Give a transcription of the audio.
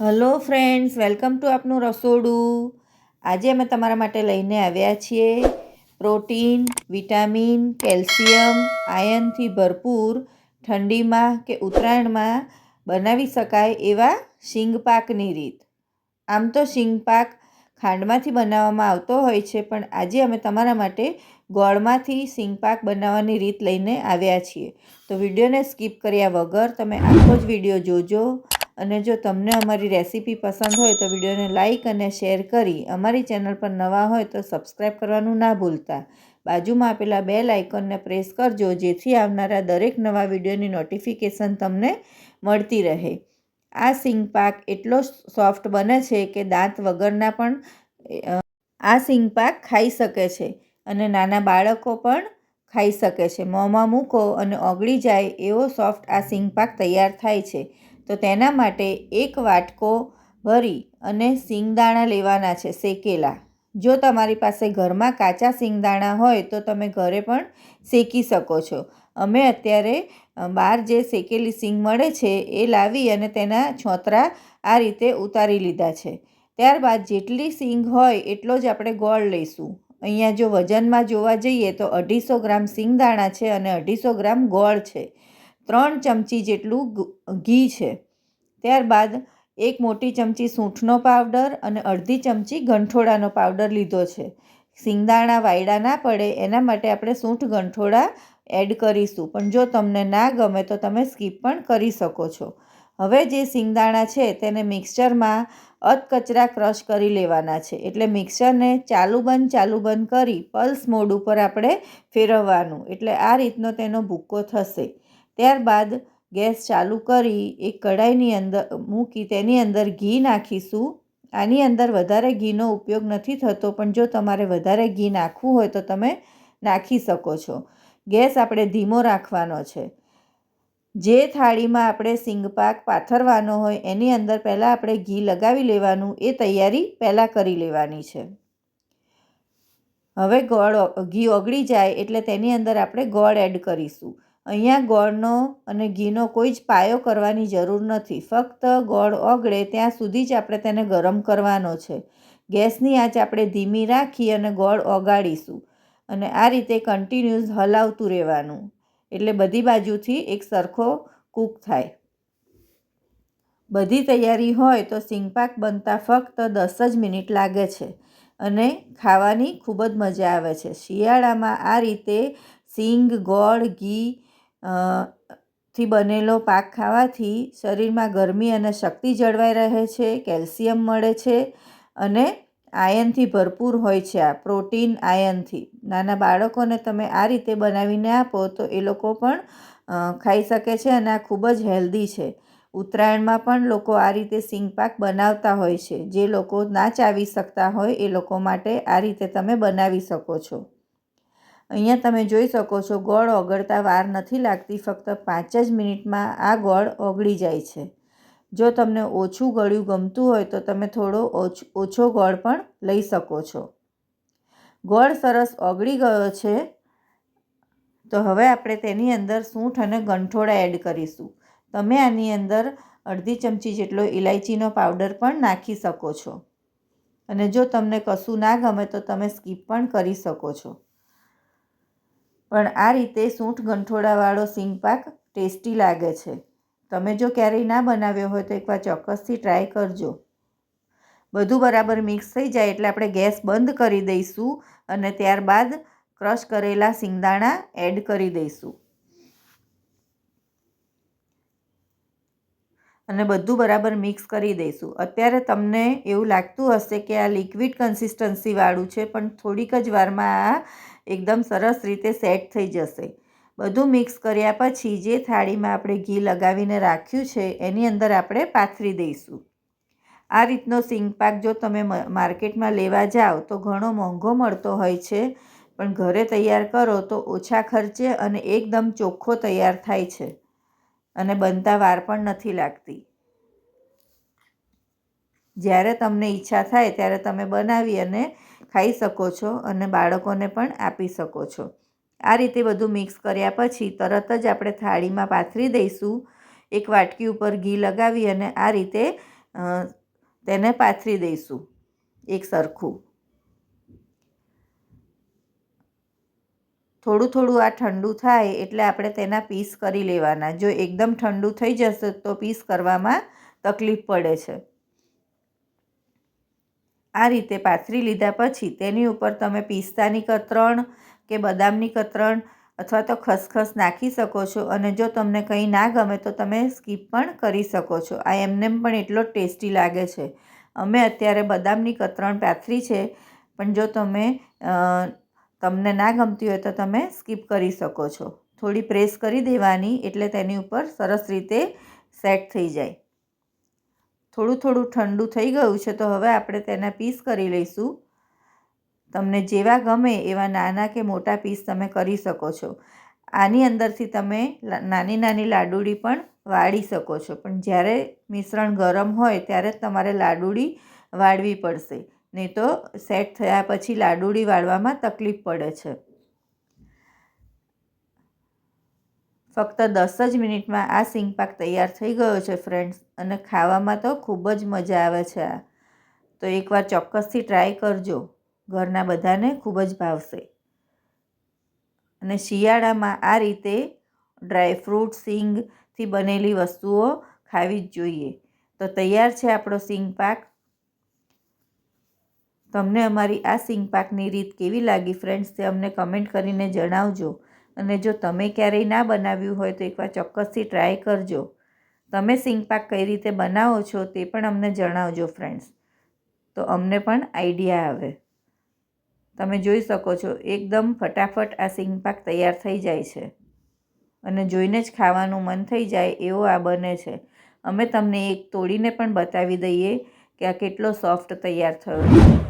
Hello friends, welcome to આપનું રસોડું. આજે અમે તમારા માટે લઈને આવ્યા છીએ પ્રોટીન, વિટામિન, કેલ્શિયમ, આયનથી ભરપૂર, ઠંડીમાં કે ઉત્તરાયણમાં બનાવી શકાય એવા શીંગપાકની રીત. આમ તો શીંગપાક ખાંડમાંથી બનાવવામાં આવતો હોય છે, પણ આજે અમે તમારા માટે ગોળમાંથી શીંગપાક બનાવવાની રીત લઈને આવ્યા છીએ. તો વિડીયોને સ્કીપ કર્યા વગર તમે આખો જ વીડિયો જોજો. અને જો તમને અમારી રેસીપી પસંદ હોય તો વિડીયોને લાઇક અને શેર કરી અમારી ચેનલ પર નવા હોય તો સબસ્ક્રાઈબ કરવાનું ના ભૂલતા. બાજુમાં આપેલા બે લાઇકનને પ્રેસ કરજો, જેથી આવનારા દરેક નવા વિડીયોની નોટિફિકેશન તમને મળતી રહે. આ સિંગ પાક એટલો સોફ્ટ બને છે કે દાંત વગરના પણ આ સિંગ પાક ખાઈ શકે છે અને નાના બાળકો પણ ખાઈ શકે છે. મોંમાં મૂકો અને ઓગળી જાય એવો સોફ્ટ આ સિંગ પાક તૈયાર થાય છે. તો તેના માટે એક વાટકો ભરી અને સિંગદાણા લેવાના છે શેકેલા. જો તમારી પાસે ઘરમાં કાચા સિંગદાણા હોય તો તમે ઘરે પણ શેકી શકો છો. અમે અત્યારે બહાર જે શેકેલી સિંગ મળે છે એ લાવી અને તેના છોતરા આ રીતે ઉતારી લીધા છે. ત્યારબાદ જેટલી સિંગ હોય એટલો જ આપણે ગોળ લઈશું. અહીંયા જો વજનમાં જોવા જઈએ તો અઢીસો ગ્રામ સિંગદાણા છે અને અઢીસો ગ્રામ ગોળ છે. ત્રણ ચમચી જેટલું ઘી છે. ત્યારબાદ એક મોટી ચમચી સૂંઠનો પાવડર અને અડધી ચમચી ગંઠોડાનો પાવડર લીધો છે. સિંગદાણા વાયડા ના પડે એના માટે આપણે સૂંઠ ગંઠોડા એડ કરીશું. પણ જો તમને ના ગમે તો તમે સ્કીપ પણ કરી શકો છો. હવે જે સિંગદાણા છે તેને મિક્સચરમાં અધકચરા ક્રશ કરી લેવાના છે. એટલે મિક્સરને ચાલુ બંધ ચાલુ બંધ કરી પલ્સ મોડ ઉપર આપણે ફેરવવાનું. એટલે આ રીતનો તેનો ભૂક્કો થશે. ત્યારબાદ ગેસ ચાલુ કરી, એક કઢાઈની અંદર, મૂકી તેની અંદર ઘી નાખીશું. આની અંદર વધારે ઘીનો ઉપયોગ નથી થતો, પણ જો તમારે વધારે ઘી નાખવું હોય તો તમે નાખી શકો છો. ગેસ આપણે ધીમો રાખવાનો છે. જે થાળીમાં આપણે સિંગપાક પાથરવાનો હોય, એની અંદર પહેલાં આપણે ઘી લગાવી લેવાનું, એ તૈયારી પહેલાં કરી લેવાની છે. હવે ગોળ, ઘી ઓગળી જાય એટલે તેની અંદર આપણે ગોળ એડ કરીશું. અહીંયા ગોળનો અને ઘીનો કોઈ જ પાયો કરવાની જરૂર નથી. ફક્ત ગોળ ઓગળે ત્યાં સુધી જ આપણે તેને ગરમ કરવાનો છે. ગેસની આંચ આપણે ધીમી રાખી અને ગોળ ઓગાળીશું અને આ રીતે કન્ટિન્યુઅસ હલાવતું રહેવાનું. એટલે બધી બાજુથી એક સરખો કૂક થાય. બધી તૈયારી હોય તો સિંગપાક બનતા ફક્ત દસ જ મિનિટ લાગે છે અને ખાવાની ખૂબ જ મજા આવે છે. શિયાળામાં આ રીતે સિંગ, ગોળ, ઘી થી બનેલો પાક ખાવાથી શરીરમાં ગરમી અને શક્તિ જળવાઈ રહે છે, કેલ્શિયમ મળે છે અને આયનથી ભરપૂર હોય છે આ પ્રોટીન આયનથી. નાના બાળકોને તમે આ રીતે બનાવીને આપો તો એ લોકો પણ ખાઈ શકે છે અને આ ખૂબ જ હેલ્ધી છે. ઉત્તરાયણમાં પણ લોકો આ રીતે સિંગપાક બનાવતા હોય છે. જે લોકો ના ચાવી શકતા હોય એ લોકો માટે આ રીતે તમે બનાવી શકો છો. અહીંયા તમે જોઈ શકો છો, ગોળ ઓગળતા વાર નથી લાગતી, ફક્ત પાંચ જ મિનિટમાં આ ગોળ ઓગળી જાય છે. જો તમને ઓછું ગળ્યું ગમતું હોય તો તમે થોડો ઓછો ગોળ પણ લઈ શકો છો. ગોળ સરસ ઓગળી ગયો છે, તો હવે આપણે તેની અંદર સૂંઠ અને ગંઠોડા એડ કરીશું. તમે આની અંદર અડધી ચમચી જેટલો ઇલાયચીનો પાવડર પણ નાખી શકો છો. અને જો તમને કશું ના ગમે તો તમે સ્કીપ પણ કરી શકો છો. પણ આ રીતે સૂંઠ ગંઠોડાવાળો સિંગપાક ટેસ્ટી લાગે છે. તમે જો ક્યારેય ના બનાવ્યો હોય તો એકવાર ચોક્કસથી ટ્રાય કરજો. બધું બરાબર મિક્સ થઈ જાય એટલે આપણે ગેસ બંધ કરી દઈશું અને ત્યારબાદ ક્રશ કરેલા સિંગદાણા એડ કરી દઈશું. અને બધું બરાબર મિક્સ કરી દઈશું. અત્યારે તમને એવું લાગતું હશે કે આ લિક્વિડ કન્સિસ્ટન્સીવાળું છે, પણ થોડીક જ વારમાં આ એકદમ સરસ રીતે સેટ થઈ જશે. બધું મિક્સ કર્યા પછી જે થાળીમાં આપણે ઘી લગાવીને રાખ્યું છે, એની અંદર આપણે પાથરી દઈશું. આ રીતનો સિંગપાક જો તમે માર્કેટમાં લેવા જાઓ, તો ઘણો મોંઘો મળતો હોય છે. પણ ઘરે તૈયાર કરો તો ઓછા ખર્ચે અને એકદમ ચોખ્ખો તૈયાર થાય છે. અને બનતા વાર પણ નથી લાગતી. જ્યારે તમને ઈચ્છા થાય ત્યારે તમે બનાવી અને ખાઈ શકો છો અને બાળકોને પણ આપી શકો છો. આ રીતે બધું મિક્સ કર્યા પછી તરત જ આપણે થાળીમાં પાથરી દઈશું, એક વાટકી ઉપર ઘી લગાવી અને આ રીતે તેને પાથરી દઈશું, એક સરખું. થોડું થોડું આ ઠંડુ થાય એટલે આપણે તેના પીસ કરી લેવાના. જો એકદમ ઠંડુ થઈ જશે તો પીસ કરવામાં તકલીફ પડે છે. આ રીતે પાથરી લીધા પછી તેની ઉપર તમે પિસ્તાની કતરણ કે બદામની કતરણ અથવા તો ખસખસ નાખી શકો છો અને જો તમને કંઈ ના ગમે તો તમે સ્કીપ પણ કરી શકો છો. આ એમનેમ પણ એટલો ટેસ્ટી લાગે છે. અમે અત્યારે બદામની કતરણ પાથરી છે, પણ જો તમે તમને ના ગમતી હોય તો તમે સ્કીપ કરી શકો છો. થોડી પ્રેસ કરી દેવાની એટલે તેની ઉપર સરસ રીતે સેટ થઈ જાય. થોડું થોડું ઠંડુ થઈ ગયું છે તો હવે આપણે તેના પીસ કરી લઈશું. તમને જેવા ગમે એવા નાના કે મોટા પીસ તમે કરી શકો છો. આની અંદરથી તમે નાની નાની લાડુળી પણ વાળી શકો છો. પણ જ્યારે મિશ્રણ ગરમ હોય ત્યારે જ તમારે લાડુળી વાળવી પડશે. નહીં તો સેટ થયા પછી લાડુળી વાળવામાં તકલીફ પડે છે. ફક્ત દસ જ મિનિટમાં આ સિંગ પાક તૈયાર થઈ ગયો છે ફ્રેન્ડ્સ અને ખાવામાં તો ખૂબ જ મજા આવે છે આ. તો એકવાર ચોક્કસથી ટ્રાય કરજો. ઘરના બધાને ખૂબ જ ભાવશે. અને શિયાળામાં આ રીતે ડ્રાયફ્રૂટ સિંગથી બનેલી વસ્તુઓ ખાવી જ જોઈએ. તો તૈયાર છે આપણો સિંગ પાક. તમને અમારી આ સિંગ પાકની રીત કેવી લાગી ફ્રેન્ડ્સ તે અમને કમેન્ટ કરીને જણાવજો. અને જો તમે ક્યારેય ના બનાવ્યું હોય તો એકવાર ચોક્કસથી ટ્રાય કરજો. તમે સિંગ પાક કઈ રીતે બનાવો છો તે પણ અમને જણાવજો ફ્રેન્ડ્સ તો અમને પણ આઈડિયા આવે. તમે જોઈ શકો છો એકદમ ફટાફટ આ સિંગ પાક તૈયાર થઈ જાય છે. અને જોઈને જ ખાવાનું મન થઈ જાય એવો આ બને છે. અમે તમને એક તોડીને પણ બતાવી દઈએ કે આ કેટલો સોફ્ટ તૈયાર થયો છે.